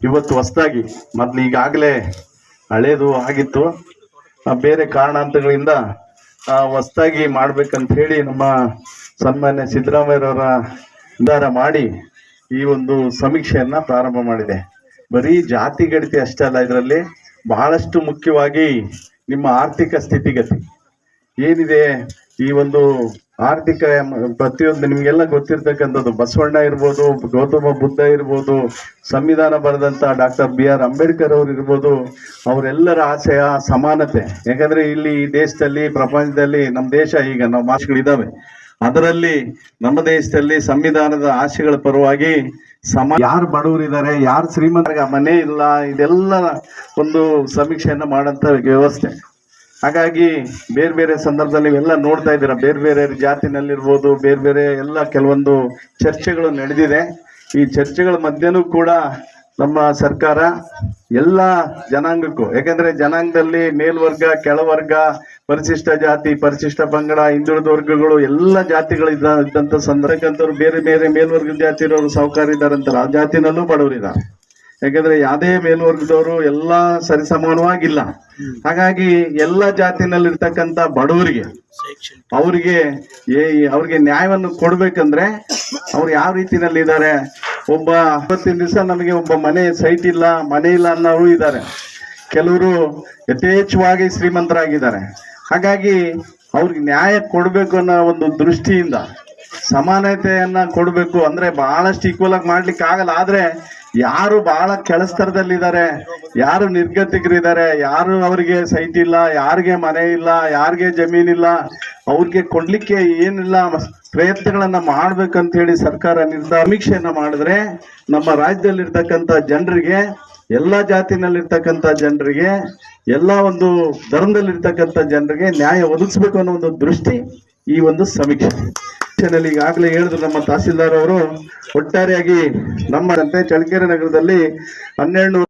ಇವತ್ತು ಹೊಸದಾಗಿ ಮೊದ್ಲು ಈಗಾಗಲೇ ಹಳೇದು ಆಗಿತ್ತು. ಬೇರೆ ಕಾರಣಾಂತರಗಳಿಂದ ಹೊಸದಾಗಿ ಮಾಡ್ಬೇಕಂತ ಹೇಳಿ ನಮ್ಮ ಸನ್ಮಾನ್ಯ ಸಿದ್ದರಾಮಯ್ಯರವರ ನಿರ್ಧಾರ ಮಾಡಿ ಈ ಒಂದು ಸಮೀಕ್ಷೆಯನ್ನ ಪ್ರಾರಂಭ ಮಾಡಿದೆ. ಬರೀ ಜಾತಿ ಗಡಿತಿ ಅಷ್ಟೇ ಅಲ್ಲ, ಇದರಲ್ಲಿ ಬಹಳಷ್ಟು ಮುಖ್ಯವಾಗಿ ನಿಮ್ಮ ಆರ್ಥಿಕ ಸ್ಥಿತಿಗತಿ ಏನಿದೆ ಈ ಒಂದು ಆರ್ಥಿಕ ಪ್ರತಿಯೊಂದು ನಿಮಗೆಲ್ಲ ಗೊತ್ತಿರ್ತಕ್ಕಂಥದ್ದು. ಬಸವಣ್ಣ ಇರ್ಬೋದು, ಗೌತಮ ಬುದ್ಧ ಇರ್ಬೋದು, ಸಂವಿಧಾನ ಬರೆದಂತ ಡಾಕ್ಟರ್ ಬಿ ಆರ್ ಅಂಬೇಡ್ಕರ್ ಅವರು ಇರ್ಬೋದು, ಅವರೆಲ್ಲರ ಆಶಯ ಸಮಾನತೆ. ಯಾಕಂದ್ರೆ ಇಲ್ಲಿ ಈ ದೇಶದಲ್ಲಿ ಪ್ರಪಂಚದಲ್ಲಿ ನಮ್ಮ ದೇಶ ಈಗ ನಾವು ಭಾಷೆಗಳಿದ್ದಾವೆ ಅದರಲ್ಲಿ ನಮ್ಮ ದೇಶದಲ್ಲಿ ಸಂವಿಧಾನದ ಆಶೆಗಳ ಪರವಾಗಿ ಸಮ, ಯಾರು ಬಡವರಿದ್ದಾರೆ, ಯಾರು ಶ್ರೀಮಂತರಿಗೆ ಮನೆ ಇಲ್ಲ, ಇದೆಲ್ಲ ಒಂದು ಸಮೀಕ್ಷೆಯನ್ನು ಮಾಡಂತ ವ್ಯವಸ್ಥೆ. ಹಾಗಾಗಿ ಬೇರೆ ಬೇರೆ ಸಂದರ್ಭದಲ್ಲಿ ನೀವೆಲ್ಲ ನೋಡ್ತಾ ಇದ್ದೀರಾ. ಬೇರೆ ಬೇರೆ ಜಾತಿನಲ್ಲಿರ್ಬೋದು, ಬೇರೆ ಬೇರೆ ಎಲ್ಲ ಕೆಲವೊಂದು ಚರ್ಚೆಗಳು ನಡೆದಿದೆ. ಈ ಚರ್ಚೆಗಳ ಮಧ್ಯನೂ ಕೂಡ ನಮ್ಮ ಸರ್ಕಾರ ಎಲ್ಲ ಜನಾಂಗಕ್ಕೂ, ಯಾಕಂದ್ರೆ ಜನಾಂಗದಲ್ಲಿ ಮೇಲ್ವರ್ಗ, ಕೆಳವರ್ಗ, ಪರಿಶಿಷ್ಟ ಜಾತಿ, ಪರಿಶಿಷ್ಟ ಪಂಗಡ, ಹಿಂದುಳಿದ ವರ್ಗಗಳು ಎಲ್ಲ ಜಾತಿಗಳು ಇದ್ದಂಥ ಇದ್ದಂತ ಸಂದರ್ಭಕ್ಕಂತವ್ರು ಬೇರೆ ಬೇರೆ ಮೇಲ್ವರ್ಗ ಜಾತಿ ಇರೋರು ಸಾಹುಕಾರ ಇದ್ದಾರಂತಾರೆ ಆ ಜಾತಿನಲ್ಲೂ ಬಡವರಿದ್ದಾರೆ. ಯಾಕಂದ್ರೆ ಯಾವುದೇ ಮೇಲ್ವರ್ಗದವರು ಎಲ್ಲ ಸರಿಸಮಾನವಾಗಿಲ್ಲ ಹಾಗಾಗಿ ಎಲ್ಲ ಜಾತಿನಲ್ಲಿರ್ತಕ್ಕಂಥ ಬಡವರಿಗೆ ಅವರಿಗೆ ಅವ್ರಿಗೆ ನ್ಯಾಯವನ್ನು ಕೊಡ್ಬೇಕಂದ್ರೆ ಅವ್ರು ಯಾವ ರೀತಿನಲ್ಲಿ ಇದ್ದಾರೆ ಒಬ್ಬ ಇವತ್ತಿನ ದಿವಸ ನಮಗೆ ಒಬ್ಬ ಮನೆ ಸೈಟ್ ಇಲ್ಲ ಮನೆ ಇಲ್ಲ ಅನ್ನೋರು ಇದ್ದಾರೆ. ಕೆಲವರು ಯಥೇಚ್ಛವಾಗಿ ಶ್ರೀಮಂತರಾಗಿದ್ದಾರೆ. ಹಾಗಾಗಿ ಅವ್ರಿಗೆ ನ್ಯಾಯ ಕೊಡಬೇಕು ಅನ್ನೋ ಒಂದು ದೃಷ್ಟಿಯಿಂದ ಸಮಾನತೆಯನ್ನ ಕೊಡಬೇಕು ಅಂದ್ರೆ ಬಹಳಷ್ಟು ಈಕ್ವಲ್ ಆಗಿ ಮಾಡ್ಲಿಕ್ಕೆ ಆಗಲ್ಲ ಆದ್ರೆ ಯಾರು ಬಹಳ ಕೆಳಸ್ತರದಲ್ಲಿದ್ದಾರೆ, ಯಾರು ನಿರ್ಗತಿಕರಿದ್ದಾರೆ, ಯಾರು ಅವರಿಗೆ ಸೈಟ್ ಇಲ್ಲ, ಯಾರಿಗೆ ಮನೆ ಇಲ್ಲ, ಯಾರಿಗೆ ಜಮೀನಿಲ್ಲ ಅವ್ರಿಗೆ ಕೊಡ್ಲಿಕ್ಕೆ ಏನಿಲ್ಲ ಪ್ರಯತ್ನಗಳನ್ನ ಮಾಡ್ಬೇಕಂತ ಹೇಳಿ ಸರ್ಕಾರ ನಿರ್ಧಾರ ಸಮೀಕ್ಷೆಯನ್ನ ಮಾಡಿದ್ರೆ ನಮ್ಮ ರಾಜ್ಯದಲ್ಲಿರ್ತಕ್ಕಂಥ ಜನರಿಗೆ, ಎಲ್ಲ ಜಾತಿನಲ್ಲಿರ್ತಕ್ಕಂಥ ಜನರಿಗೆ, ಎಲ್ಲ ಒಂದು ಧರ್ಮದಲ್ಲಿರ್ತಕ್ಕಂಥ ಜನರಿಗೆ ನ್ಯಾಯ ಒದಗಿಸ್ಬೇಕು ಅನ್ನೋ ಒಂದು ದೃಷ್ಟಿ ಈ ಒಂದು ಸಮೀಕ್ಷೆ. ಈಗಾಗಲೇ ಹೇಳಿದ್ರು ನಮ್ಮ ತಹಸೀಲ್ದಾರ್ ಅವರು ಒಟ್ಟಾರೆಯಾಗಿ ನಮ್ಮಂತೆ ಚಳ್ಳಕೆರೆ ನಗರದಲ್ಲಿ ಹನ್ನೆರಡು